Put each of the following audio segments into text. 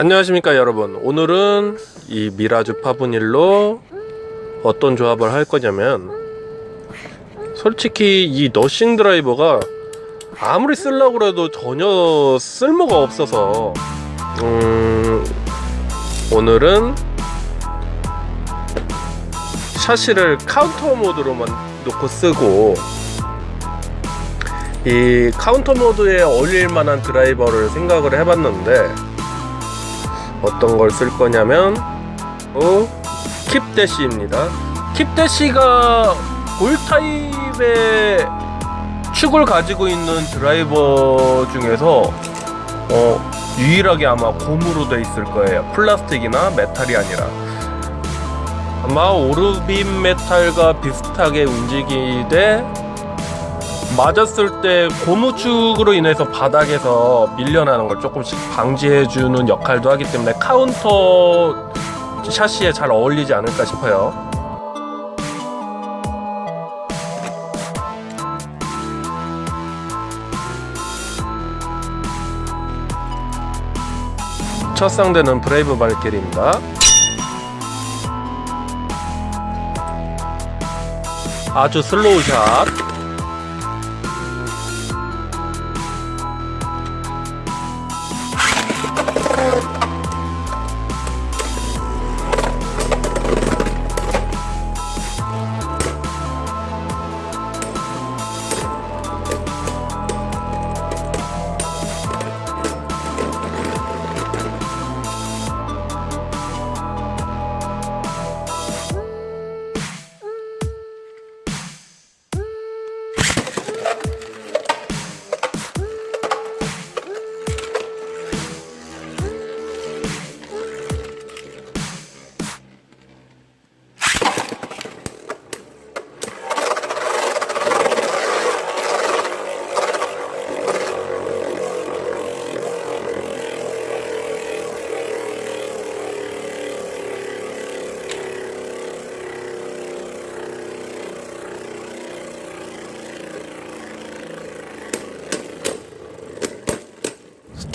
안녕하십니까 여러분. 오늘은 이 미라주 파브닐로 어떤 조합을 할 거냐면 솔직히 이 너싱 드라이버가 아무리 쓰려고 해도 전혀 쓸모가 없어서 음 오늘은 샤시를 카운터 모드로만 놓고 쓰고 이 카운터 모드에 어울릴 만한 드라이버를 생각을 해봤는데 어떤 걸 쓸 거냐면 어, 킵대시입니다. 킵대시가 볼 타입의 축을 가지고 있는 드라이버 중에서 어, 유일하게 아마 고무로 돼 있을 거예요. 플라스틱이나 메탈이 아니라. 아마 오르빔 메탈과 비슷하게 움직이되 맞았을 때 고무축으로 인해서 바닥에서 밀려나는 걸 조금씩 방지해주는 역할도 하기 때문에 카운터 샤시에 잘 어울리지 않을까 싶어요. 첫 상대는 브레이브 발길입니다. 아주 슬로우 샷.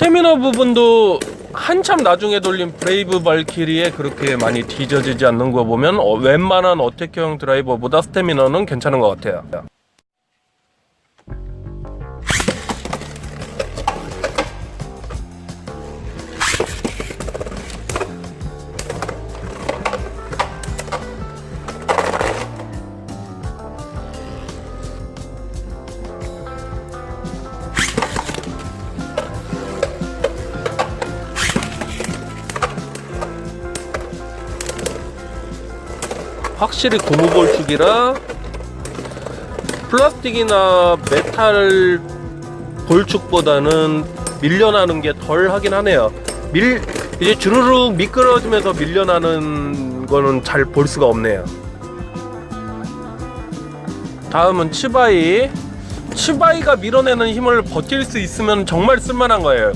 스태미너 부분도 한참 나중에 돌린 브레이브 발키리에 그렇게 많이 뒤져지지 않는 거 보면 어, 웬만한 어택형 드라이버보다 스태미너는 괜찮은 것 같아요. 확실히 고무 볼축이라 플라스틱이나 메탈 볼축보다는 밀려나는 게 덜 하긴 하네요. 밀 이제 주르륵 미끄러지면서 밀려나는 거는 잘 볼 수가 없네요. 다음은 치바이. 치바이가 밀어내는 힘을 버틸 수 있으면 정말 쓸만한 거예요.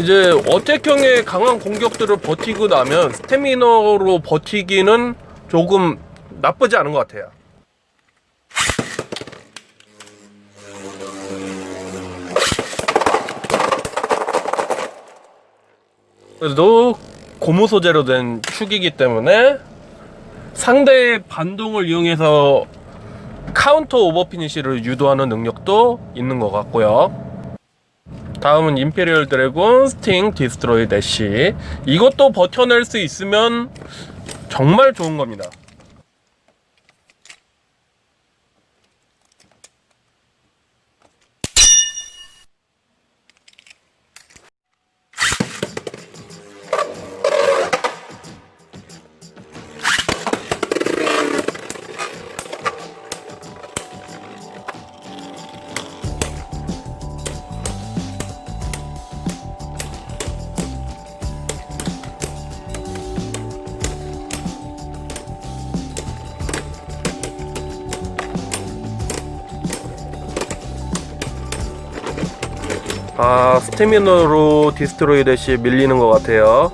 이제 어택형의 강한 공격들을 버티고 나면 스태미너로 버티기는 조금 나쁘지 않은 것 같아요. 그래도 고무 소재로 된 축이기 때문에 상대의 반동을 이용해서 카운터 오버 피니쉬를 유도하는 능력도 있는 것 같고요. 다음은 임페리얼 드래곤 스팅 디스트로이 대시 이것도 버텨낼 수 있으면 정말 좋은 겁니다. 아 스태미너로 디스트로이 대시 밀리는 것 같아요.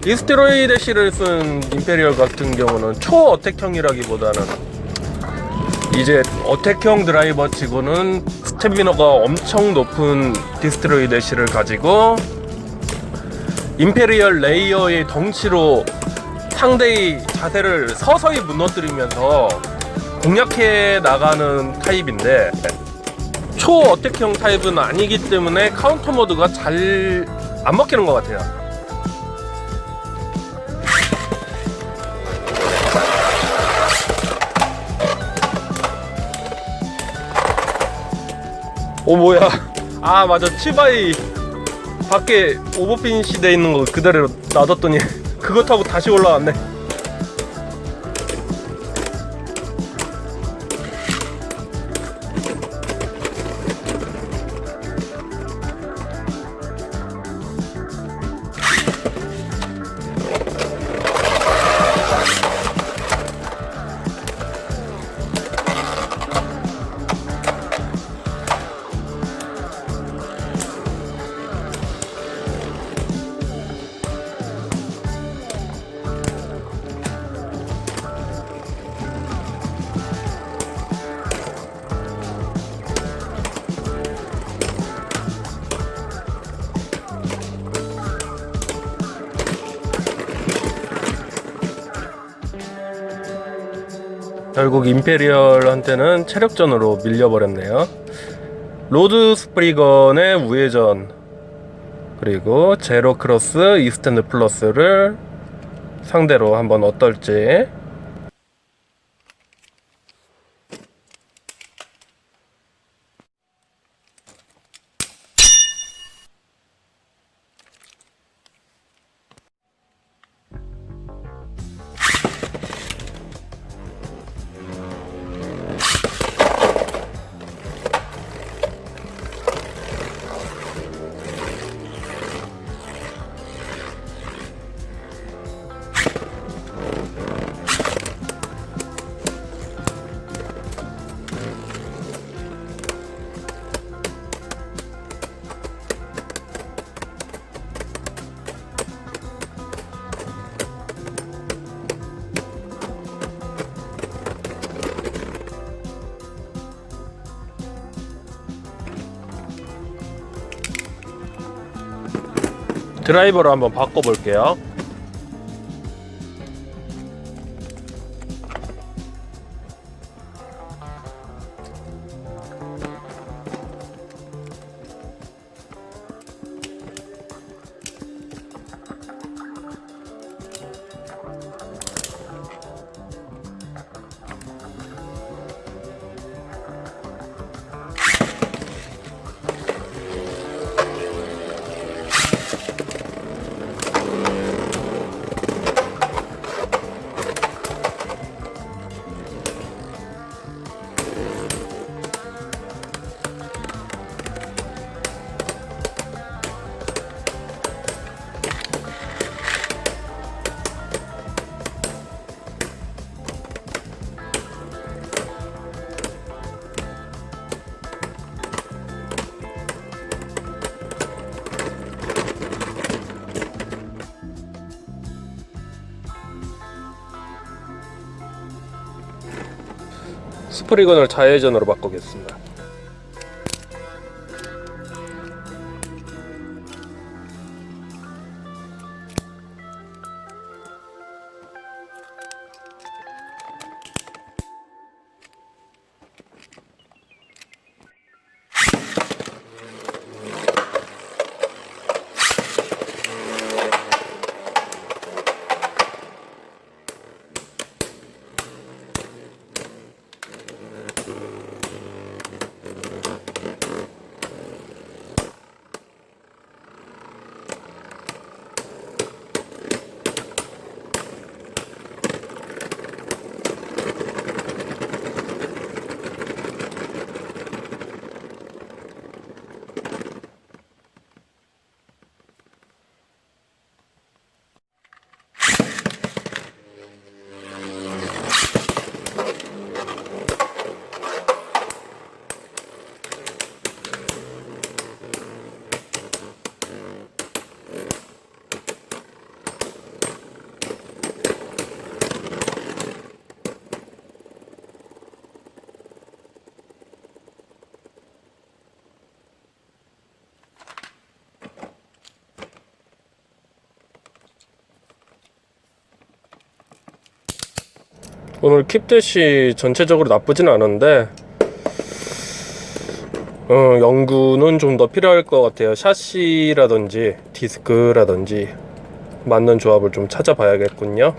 디스트로이 대시를 쓴 임페리얼 같은 경우는 초어택형이라기보다는 이제 어택형 드라이버 치고는 스태미너가 엄청 높은 디스트로이 대시를 가지고 임페리얼 레이어의 덩치로 상대의 자세를 서서히 무너뜨리면서 공략해 나가는 타입인데 초 어택형 타입은 아니기 때문에 카운터 모드가 잘 안 먹히는 것 같아요. 오 뭐야. 아 맞아. 치바이 밖에 오버핀시 돼 있는 거 그대로 놔뒀더니 그거 타고 다시 올라왔네 결국 임페리얼한테는 체력전으로 밀려버렸네요. 로드 스프리건의 우회전 그리고 제로 크로스 이스탠드 플러스를 상대로 한번 어떨지 드라이버로 한번 바꿔볼게요. 프리건을 자회전으로 바꾸겠습니다. 오늘 킵댓이 전체적으로 나쁘진 않은데 어, 연구는 좀 더 필요할 것 같아요. 샤시라든지 디스크라든지 맞는 조합을 좀 찾아봐야겠군요.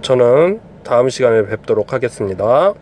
저는 다음 시간에 뵙도록 하겠습니다.